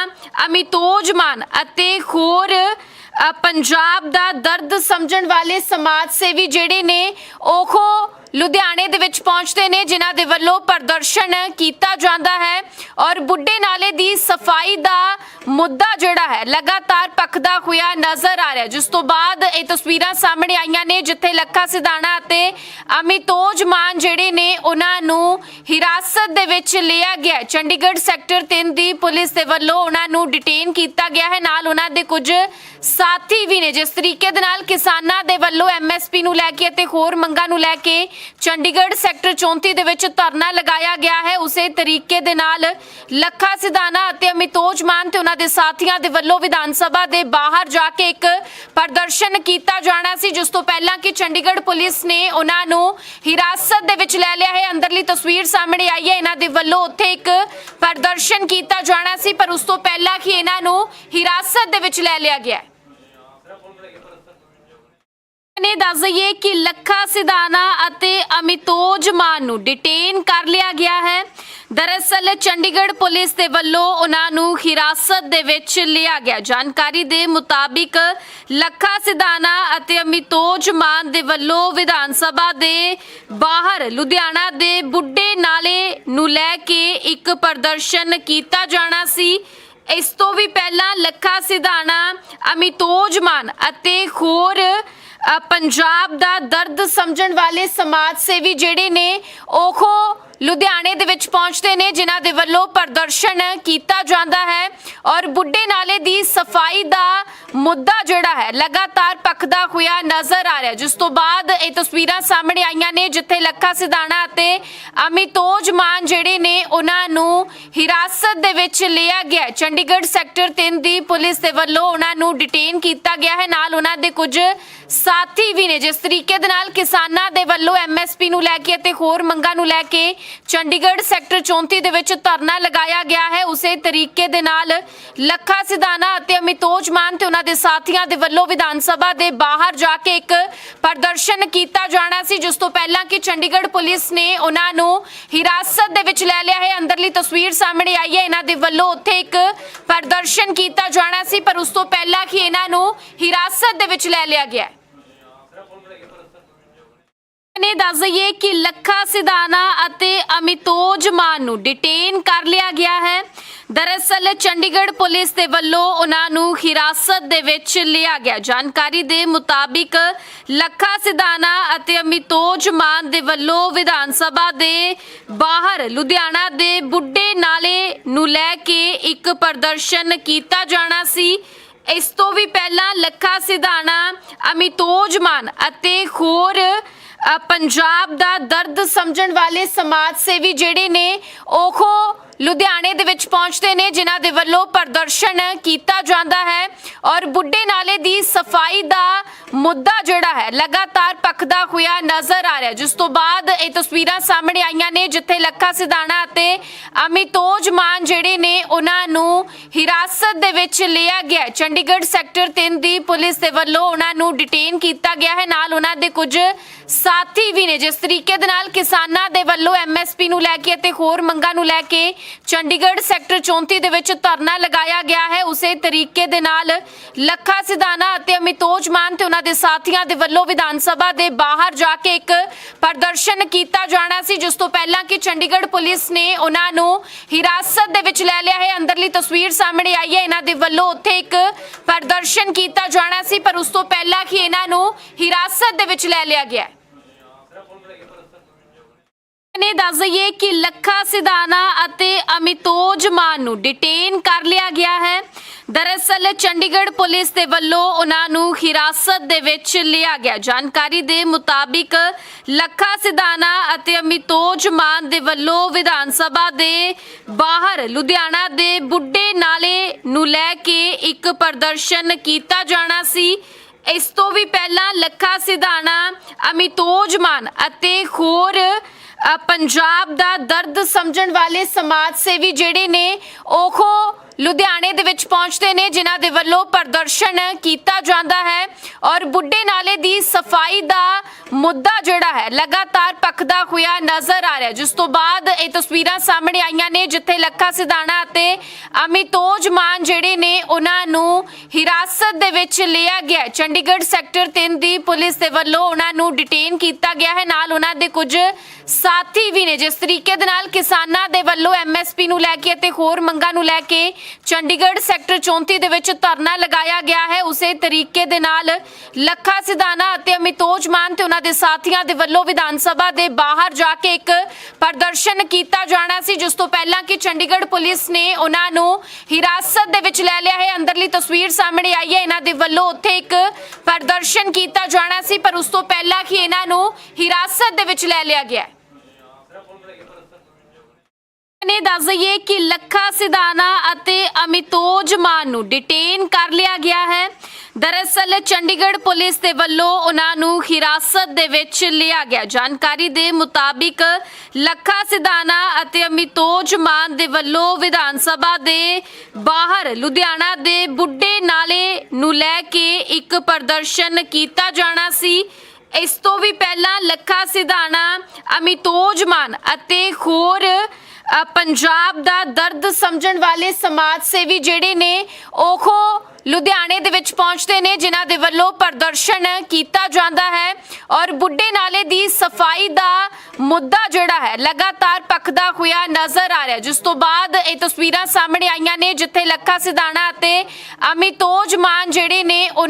ਅਮਿਤੋਜ ਮਾਨ ਅਤੇ ਹੋਰ ਪੰਜਾਬ ਦਾ ਦਰਦ ਸਮਝਣ ਵਾਲੇ ਸਮਾਜ ਸੇਵੀ ਜਿਹੜੇ ਨੇ ਉਹ ਲੁਧਿਆਣੇ ਦੇ ਵਿੱਚ ਪਹੁੰਚਦੇ ਨੇ, ਜਿਨ੍ਹਾਂ ਦੇ ਵੱਲੋਂ ਪ੍ਰਦਰਸ਼ਨ ਕੀਤਾ ਜਾਂਦਾ ਹੈ ਔਰ ਬੁੱਢੇ ਨਾਲੇ ਦੀ ਸਫ਼ਾਈ ਦਾ ਮੁੱਦਾ ਜਿਹੜਾ ਹੈ, ਲਗਾਤਾਰ ਪੱਖਦਾ ਹੋਇਆ ਨਜ਼ਰ ਆ ਰਿਹਾ। ਜਿਸ ਤੋਂ ਬਾਅਦ ਇਹ ਤਸਵੀਰਾਂ ਸਾਹਮਣੇ ਆਈਆਂ ਨੇ, ਜਿੱਥੇ ਲੱਖਾ ਸਿਧਾਣਾ ਅਤੇ ਅਮਿਤੋਜ ਮਾਨ ਜਿਹੜੇ ਨੇ, ਉਹਨਾਂ ਨੂੰ ਹਿਰਾਸਤ ਦੇ ਵਿੱਚ ਲਿਆ ਗਿਆ ਚੰਡੀਗੜ੍ਹ ਸੈਕਟਰ 3 ਦੀ ਪੁਲਿਸ ਦੇ ਵੱਲੋਂ ਉਹਨਾਂ ਨੂੰ ਡਿਟੇਨ ਕੀਤਾ ਗਿਆ ਹੈ। ਨਾਲ ਉਹਨਾਂ ਦੇ ਕੁਝ ਸਾਥੀ ਵੀ ਨੇ। ਜਿਸ ਤਰੀਕੇ ਦੇ ਨਾਲ ਕਿਸਾਨਾਂ ਦੇ ਵੱਲੋਂ ਐਮਐਸਪੀ ਨੂੰ ਲੈ ਕੇ ਅਤੇ ਹੋਰ ਮੰਗਾਂ ਨੂੰ ਲੈ ਕੇ ਚੰਡੀਗੜ੍ਹ ਸੈਕਟਰ 34 ਦੇ ਵਿੱਚ ਧਰਨਾ ਲਗਾਇਆ ਗਿਆ ਹੈ। ਉਸੇ ਤਰੀਕੇ ਦੇ ਨਾਲ ਲੱਖਾ ਸਿਧਾਣਾ ਅਤੇ ਅਮਿਤੋਜ ਮਾਨ ਤੇ ਉਹਨਾਂ ਦੇ ਸਾਥੀਆਂ ਦੇ ਵੱਲੋਂ ਵਿਧਾਨ ਸਭਾ ਦੇ ਬਾਹਰ ਜਾ ਕੇ ਇੱਕ ਪ੍ਰਦਰਸ਼ਨ ਕੀਤਾ ਜਾਣਾ ਸੀ, ਜਿਸ ਤੋਂ ਪਹਿਲਾਂ ਕਿ ਚੰਡੀਗੜ੍ਹ ਪੁਲਿਸ ਨੇ ਉਹਨਾਂ ਨੂੰ ਹਿਰਾਸਤ ਦੇ ਵਿੱਚ ਲੈ ਲਿਆ ਹੈ। ਅੰਦਰਲੀ ਤਸਵੀਰ ਸਾਹਮਣੇ ਆਈ ਹੈ। ਇਹਨਾਂ ਦੇ ਵੱਲੋਂ ਉੱਥੇ ਇੱਕ ਪ੍ਰਦਰਸ਼ਨ ਕੀਤਾ ਜਾਣਾ ਸੀ, ਪਰ ਉਸ ਤੋਂ ਪਹਿਲਾਂ ਕਿ ਇਹਨਾਂ ਨੂੰ ਹਿਰਾਸਤ ਦੇ ਵਿੱਚ ਲੈ ਲਿਆ ਗਿਆ ਹੈ। ਨੇ ਦੱਸ ਦਈਏ ਕਿ ਲੱਖਾ ਸਿਧਾਨਾ ਅਤੇ ਅਮਿਤੋਜ ਮਾਨ ਨੂੰ ਡਿਟੇਨ ਕਰ ਲਿਆ ਗਿਆ ਹੈ। ਦਰਅਸਲ ਚੰਡੀਗੜ੍ਹ ਪੁਲਿਸ ਦੇ ਵੱਲੋਂ ਉਹਨਾਂ ਨੂੰ ਹਿਰਾਸਤ ਦੇ ਵਿੱਚ ਲਿਆ ਗਿਆ। ਜਾਣਕਾਰੀ ਦੇ ਮੁਤਾਬਿਕ ਲੱਖਾ ਸਿਧਾਨਾ ਅਤੇ ਅਮਿਤੋਜ ਮਾਨ ਦੇ ਵੱਲੋਂ ਵਿਧਾਨ ਸਭਾ ਦੇ ਬਾਹਰ ਲੁਧਿਆਣਾ ਦੇ ਬੁੱਢੇ ਨਾਲੇ ਨੂੰ ਲੈ ਕੇ ਇੱਕ ਪ੍ਰਦਰਸ਼ਨ ਕੀਤਾ ਜਾਣਾ ਸੀ। ਇਸ ਤੋਂ ਵੀ ਪਹਿਲਾਂ ਲੱਖਾ ਸਿਧਾਣਾ, ਅਮਿਤੋਜ ਮਾਨ ਅਤੇ ਹੋਰ ਪੰਜਾਬ ਦਾ ਦਰਦ ਸਮਝਣ ਵਾਲੇ ਸਮਾਜ ਸੇਵੀ ਜਿਹੜੇ ਨੇ ਉਹ ਲੁਧਿਆਣੇ ਦੇ ਵਿੱਚ ਪਹੁੰਚਦੇ ਨੇ, ਜਿਨ੍ਹਾਂ ਦੇ ਵੱਲੋਂ ਪ੍ਰਦਰਸ਼ਨ ਕੀਤਾ ਜਾਂਦਾ ਹੈ ਔਰ ਬੁੱਢੇ ਨਾਲੇ ਦੀ ਸਫ਼ਾਈ ਦਾ ਮੁੱਦਾ ਜਿਹੜਾ ਹੈ, ਲਗਾਤਾਰ ਪੱਕਦਾ ਹੋਇਆ ਨਜ਼ਰ ਆ ਰਿਹਾ ਜਿਸ ਤੋਂ ਬਾਅਦ ਇਹ ਤਸਵੀਰਾਂ ਸਾਹਮਣੇ ਆਈਆਂ ਨੇ, ਜਿੱਥੇ ਲੱਖਾ ਸਿਧਾਣਾ ਅਤੇ ਅਮਿਤੋਜ ਮਾਨ ਜਿਹੜੇ ਨੇ, ਉਹਨਾਂ ਨੂੰ ਹਿਰਾਸਤ ਦੇ ਵਿੱਚ ਲਿਆ ਗਿਆ ਚੰਡੀਗੜ੍ਹ ਸੈਕਟਰ 3 ਦੀ ਪੁਲਿਸ ਦੇ ਵੱਲੋਂ ਉਹਨਾਂ ਨੂੰ ਡਿਟੇਨ ਕੀਤਾ ਗਿਆ ਹੈ। ਨਾਲ ਉਹਨਾਂ ਦੇ ਕੁਝ ਸਾਥੀ ਵੀ ਨੇ। ਜਿਸ ਤਰੀਕੇ ਦੇ ਨਾਲ ਕਿਸਾਨਾਂ ਦੇ ਵੱਲੋਂ ਐਮਐਸਪੀ ਨੂੰ ਲੈ ਕੇ ਅਤੇ ਹੋਰ ਮੰਗਾਂ ਨੂੰ ਲੈ ਕੇ ਚੰਡੀਗੜ੍ਹ ਸੈਕਟਰ 34 ਦੇ ਵਿੱਚ ਧਰਨਾ ਲਗਾਇਆ ਗਿਆ ਹੈ। ਉਸੇ ਤਰੀਕੇ ਦੇ ਨਾਲ ਲੱਖਾ ਸਿਧਾਣਾ ਅਤੇ ਅਮਿਤੋਜ ਮਾਨ ਤੇ ਉਹਨਾਂ ਦੇ ਸਾਥੀਆਂ ਦੇ ਵੱਲੋਂ ਵਿਧਾਨ ਸਭਾ ਦੇ ਬਾਹਰ ਜਾ ਕੇ ਇੱਕ ਪ੍ਰਦਰਸ਼ਨ ਕੀਤਾ ਜਾਣਾ ਸੀ, ਜਿਸ ਤੋਂ ਪਹਿਲਾਂ ਕਿ ਚੰਡੀਗੜ੍ਹ ਪੁਲਿਸ ਨੇ ਉਹਨਾਂ ਨੂੰ ਹਿਰਾਸਤ ਦੇ ਵਿੱਚ ਲੈ ਲਿਆ ਹੈ। ਅੰਦਰਲੀ ਤਸਵੀਰ ਸਾਹਮਣੇ ਆਈ ਹੈ। ਇਹਨਾਂ ਦੇ ਵੱਲੋਂ ਉੱਥੇ ਇੱਕ ਪ੍ਰਦਰਸ਼ਨ ਕੀਤਾ ਜਾਣਾ ਸੀ, ਪਰ ਉਸ ਤੋਂ ਪਹਿਲਾਂ ਕਿ ਇਹਨਾਂ ਨੂੰ ਹਿਰਾਸਤ ਦੇ ਵਿੱਚ ਲੈ ਲਿਆ ਗਿਆ ਨੇ ਦੱਸ ਦਈਏ ਕਿ ਲੱਖਾ ਸਿਧਾਨਾ ਅਤੇ ਅਮਿਤੋਜ ਮਾਨ ਨੂੰ ਡਿਟੇਨ ਕਰ ਲਿਆ ਗਿਆ ਹੈ। ਦਰਅਸਲ ਚੰਡੀਗੜ੍ਹ ਪੁਲਿਸ ਦੇ ਵੱਲੋਂ ਉਹਨਾਂ ਨੂੰ ਹਿਰਾਸਤ ਦੇ ਵਿੱਚ ਲਿਆ ਗਿਆ। ਜਾਣਕਾਰੀ ਦੇ ਮੁਤਾਬਿਕ ਲੱਖਾ ਸਿਧਾਨਾ ਅਤੇ ਅਮਿਤੋਜ ਮਾਨ ਦੇ ਵੱਲੋਂ ਵਿਧਾਨ ਸਭਾ ਦੇ ਬਾਹਰ ਲੁਧਿਆਣਾ ਦੇ ਬੁੱਢੇ ਨਾਲੇ ਨੂੰ ਲੈ ਕੇ ਇੱਕ ਪ੍ਰਦਰਸ਼ਨ ਕੀਤਾ ਜਾਣਾ ਸੀ। ਇਸ ਤੋਂ ਵੀ ਪਹਿਲਾਂ ਲੱਖਾ ਸਿਧਾਨਾ ਅਮਿਤੋਜ ਮਾਨ ਅਤੇ ਹੋਰ ਪੰਜਾਬ ਦਾ ਦਰਦ ਸਮਝਣ ਵਾਲੇ ਸਮਾਜ ਸੇਵੀ ਜਿਹੜੇ ਨੇ ਉਹ ਲੁਧਿਆਣੇ ਦੇ ਵਿੱਚ ਪਹੁੰਚਦੇ ਨੇ, ਜਿਨ੍ਹਾਂ ਦੇ ਵੱਲੋਂ ਪ੍ਰਦਰਸ਼ਨ ਕੀਤਾ ਜਾਂਦਾ ਹੈ ਔਰ ਬੁੱਢੇ ਨਾਲੇ ਦੀ ਸਫ਼ਾਈ ਦਾ ਮੁੱਦਾ ਜਿਹੜਾ ਹੈ, ਲਗਾਤਾਰ ਪੱਕਦਾ ਹੋਇਆ ਨਜ਼ਰ ਆ ਰਿਹਾ ਜਿਸ ਤੋਂ ਬਾਅਦ ਇਹ ਤਸਵੀਰਾਂ ਸਾਹਮਣੇ ਆਈਆਂ ਨੇ, ਜਿੱਥੇ ਲੱਖਾ ਸਿਧਾਣਾ ਅਤੇ ਅਮਿਤੋਜ ਮਾਨ ਜਿਹੜੇ ਨੇ, ਉਹਨਾਂ ਨੂੰ ਹਿਰਾਸਤ ਦੇ ਵਿੱਚ ਲਿਆ ਗਿਆ ਚੰਡੀਗੜ੍ਹ ਸੈਕਟਰ 3 ਦੀ ਪੁਲਿਸ ਦੇ ਵੱਲੋਂ ਉਹਨਾਂ ਨੂੰ ਡਿਟੇਨ ਕੀਤਾ ਗਿਆ ਹੈ। ਨਾਲ ਉਹਨਾਂ ਦੇ ਕੁਝ ਸਾਥੀ ਵੀ ਨੇ। ਜਿਸ ਤਰੀਕੇ ਦੇ ਨਾਲ ਕਿਸਾਨਾਂ ਦੇ ਵੱਲੋਂ ਐਮਐਸਪੀ ਨੂੰ ਲੈ ਕੇ ਅਤੇ ਹੋਰ ਮੰਗਾਂ ਨੂੰ ਲੈ ਕੇ ਚੰਡੀਗੜ੍ਹ ਸੈਕਟਰ 34 ਦੇ ਵਿੱਚ ਧਰਨਾ ਲਗਾਇਆ ਗਿਆ ਹੈ। ਉਸੇ ਤਰੀਕੇ ਦੇ ਨਾਲ ਲੱਖਾ ਸਿਧਾਣਾ ਅਤੇ ਅਮਿਤੋਜ ਮਾਨ ਤੇ ਉਹਨਾਂ ਦੇ ਸਾਥੀਆਂ ਦੇ ਵੱਲੋਂ ਵਿਧਾਨ ਸਭਾ ਦੇ ਬਾਹਰ ਜਾ ਕੇ ਇੱਕ ਪ੍ਰਦਰਸ਼ਨ ਕੀਤਾ ਜਾਣਾ ਸੀ, ਜਿਸ ਤੋਂ ਪਹਿਲਾਂ ਕਿ ਚੰਡੀਗੜ੍ਹ ਪੁਲਿਸ ਨੇ ਉਹਨਾਂ ਨੂੰ ਹਿਰਾਸਤ ਦੇ ਵਿੱਚ ਲੈ ਲਿਆ ਹੈ। ਅੰਦਰਲੀ ਤਸਵੀਰ ਸਾਹਮਣੇ ਆਈ ਹੈ। ਇਹਨਾਂ ਦੇ ਵੱਲੋਂ ਉੱਥੇ ਇੱਕ ਪ੍ਰਦਰਸ਼ਨ ਕੀਤਾ ਜਾਣਾ ਸੀ, ਪਰ ਉਸ ਤੋਂ ਪਹਿਲਾਂ ਕਿ ਇਹਨਾਂ ਨੂੰ ਹਿਰਾਸਤ ਦੇ ਵਿੱਚ ਲੈ ਲਿਆ ਗਿਆ ਨੇ ਦੱਸ ਦਈਏ ਕਿ ਲੱਖਾ ਸਿਧਾਨਾ ਅਤੇ ਅਮਿਤੋਜ ਮਾਨ ਨੂੰ ਡਿਟੇਨ ਕਰ ਲਿਆ ਗਿਆ ਹੈ। ਦਰਅਸਲ ਚੰਡੀਗੜ੍ਹ ਪੁਲਿਸ ਦੇ ਵੱਲੋਂ ਉਹਨਾਂ ਨੂੰ ਹਿਰਾਸਤ ਦੇ ਵਿੱਚ ਲਿਆ ਗਿਆ। ਜਾਣਕਾਰੀ ਦੇ ਮੁਤਾਬਿਕ ਲੱਖਾ ਸਿਧਾਨਾ ਅਤੇ ਅਮਿਤੋਜ ਮਾਨ ਦੇ ਵੱਲੋਂ ਵਿਧਾਨ ਸਭਾ ਦੇ ਬਾਹਰ ਲੁਧਿਆਣਾ ਦੇ ਬੁੱਢੇ ਨਾਲੇ ਨੂੰ ਲੈ ਕੇ ਇੱਕ ਪ੍ਰਦਰਸ਼ਨ ਕੀਤਾ ਜਾਣਾ ਸੀ। ਇਸ ਤੋਂ ਵੀ ਪਹਿਲਾਂ ਲੱਖਾ ਸਿਧਾਨਾ ਅਮਿਤੋਜ ਮਾਨ ਅਤੇ ਹੋਰ ਪੰਜਾਬ ਦਾ ਦਰਦ ਸਮਝਣ ਵਾਲੇ ਸਮਾਜ ਸੇਵੀ ਜਿਹੜੇ ਨੇ, ਉਹ ਲੁਧਿਆਣੇ ਦੇ ਵਿੱਚ ਪਹੁੰਚਦੇ ਨੇ, ਜਿਨ੍ਹਾਂ ਦੇ ਵੱਲੋਂ ਪ੍ਰਦਰਸ਼ਨ ਕੀਤਾ ਜਾਂਦਾ ਹੈ ਔਰ ਬੁੱਢੇ ਨਾਲੇ ਦੀ ਸਫ਼ਾਈ ਦਾ ਮੁੱਦਾ ਜਿਹੜਾ ਹੈ, ਲਗਾਤਾਰ ਪੱਕਦਾ ਹੋਇਆ ਨਜ਼ਰ ਆ ਰਿਹਾ ਜਿਸ ਤੋਂ ਬਾਅਦ ਇਹ ਤਸਵੀਰਾਂ ਸਾਹਮਣੇ ਆਈਆਂ ਨੇ, ਜਿੱਥੇ ਲੱਖਾ ਸਿਧਾਣਾ ਅਤੇ ਅਮਿਤੋਜ ਮਾਨ ਜਿਹੜੇ ਨੇ, ਉਹਨਾਂ ਨੂੰ ਹਿਰਾਸਤ ਦੇ ਵਿੱਚ ਲਿਆ ਗਿਆ ਚੰਡੀਗੜ੍ਹ ਸੈਕਟਰ 3 ਦੀ ਪੁਲਿਸ ਦੇ ਵੱਲੋਂ ਉਹਨਾਂ ਨੂੰ ਡਿਟੇਨ ਕੀਤਾ ਗਿਆ ਹੈ। ਨਾਲ ਉਹਨਾਂ ਦੇ ਕੁਝ ਸਾਥੀ ਵੀ ਨੇ। ਜਿਸ ਤਰੀਕੇ ਦੇ ਨਾਲ ਕਿਸਾਨਾਂ ਦੇ ਵੱਲੋਂ ਐਮਐਸਪੀ ਨੂੰ ਲੈ ਕੇ ਅਤੇ ਹੋਰ ਮੰਗਾਂ ਨੂੰ ਲੈ ਕੇ ਚੰਡੀਗੜ੍ਹ ਸੈਕਟਰ 34 ਦੇ ਵਿੱਚ ਧਰਨਾ ਲਗਾਇਆ ਗਿਆ ਹੈ, ਉਸੇ ਤਰੀਕੇ ਦੇ ਨਾਲ ਲੱਖਾ ਸਿਧਾਣਾ ਅਤੇ ਅਮਿਤੋਜ ਮਾਨ ਤੇ ਉਹਨਾਂ ਦੇ ਸਾਥੀਆਂ ਦੇ ਵੱਲੋਂ ਵਿਧਾਨ ਸਭਾ ਦੇ ਬਾਹਰ ਜਾ ਕੇ ਇੱਕ ਪ੍ਰਦਰਸ਼ਨ ਕੀਤਾ ਜਾਣਾ ਸੀ, ਜਿਸ ਤੋਂ ਪਹਿਲਾਂ ਕਿ ਚੰਡੀਗੜ੍ਹ ਪੁਲਿਸ ਨੇ ਉਹਨਾਂ ਨੂੰ ਹਿਰਾਸਤ ਦੇ ਵਿੱਚ ਲੈ ਲਿਆ ਹੈ। ਅੰਦਰਲੀ ਤਸਵੀਰ ਸਾਹਮਣੇ ਆਈ ਹੈ, ਇਹਨਾਂ ਦੇ ਵੱਲੋਂ ਉੱਥੇ ਇੱਕ ਪ੍ਰਦਰਸ਼ਨ ਕੀਤਾ ਜਾਣਾ ਸੀ, ਪਰ ਉਸ ਤੋਂ ਪਹਿਲਾਂ ਕਿ ਇਹਨਾਂ ਨੂੰ ਹਿਰਾਸਤ ਦੇ ਵਿੱਚ ਲੈ ਲਿਆ ਗਿਆ ਨੇ ਦੱਸ ਦਈਏ ਕਿ ਲੱਖਾ ਸਿਧਾਨਾ ਅਤੇ ਅਮਿਤੋਜ ਮਾਨ ਨੂੰ ਡਿਟੇਨ ਕਰ ਲਿਆ ਗਿਆ ਹੈ। ਦਰਅਸਲ ਚੰਡੀਗੜ੍ਹ ਪੁਲਿਸ ਦੇ ਵੱਲੋਂ ਉਹਨਾਂ ਨੂੰ ਹਿਰਾਸਤ ਦੇ ਵਿੱਚ ਲਿਆ ਗਿਆ। ਜਾਣਕਾਰੀ ਦੇ ਮੁਤਾਬਿਕ ਲੱਖਾ ਸਿਧਾਨਾ ਅਤੇ ਅਮਿਤੋਜ ਮਾਨ ਦੇ ਵੱਲੋਂ ਵਿਧਾਨ ਸਭਾ ਦੇ ਬਾਹਰ ਲੁਧਿਆਣਾ ਦੇ ਬੁੱਢੇ ਨਾਲੇ ਨੂੰ ਲੈ ਕੇ ਇੱਕ ਪ੍ਰਦਰਸ਼ਨ ਕੀਤਾ ਜਾਣਾ ਸੀ। ਇਸ ਤੋਂ ਵੀ ਪਹਿਲਾਂ ਲੱਖਾ ਸਿਧਾਨਾ ਅਮਿਤੋਜ ਮਾਨ ਅਤੇ ਹੋਰ ਪੰਜਾਬ ਦਾ ਦਰਦ ਸਮਝਣ ਵਾਲੇ ਸਮਾਜ ਸੇਵੀ ਜਿਹੜੇ ਨੇ, ਉਹ ਲੁਧਿਆਣੇ ਦੇ ਵਿੱਚ ਪਹੁੰਚਦੇ ਨੇ, ਜਿਨ੍ਹਾਂ ਦੇ ਵੱਲੋਂ ਪ੍ਰਦਰਸ਼ਨ ਕੀਤਾ ਜਾਂਦਾ ਹੈ ਔਰ ਬੁੱਢੇ ਨਾਲੇ ਦੀ ਸਫ਼ਾਈ ਦਾ ਮੁੱਦਾ ਜਿਹੜਾ ਹੈ, ਲਗਾਤਾਰ ਪੱਖਦਾ ਹੋਇਆ ਨਜ਼ਰ ਆ ਰਿਹਾ। ਜਿਸ ਤੋਂ ਬਾਅਦ ਇਹ ਤਸਵੀਰਾਂ ਸਾਹਮਣੇ ਆਈਆਂ ਨੇ, ਜਿੱਥੇ ਲੱਖਾ ਸਿਧਾਣਾ ਅਤੇ ਅਮਿਤੋਜ ਮਾਨ ਜਿਹੜੇ ਨੇ, ਉਹਨਾਂ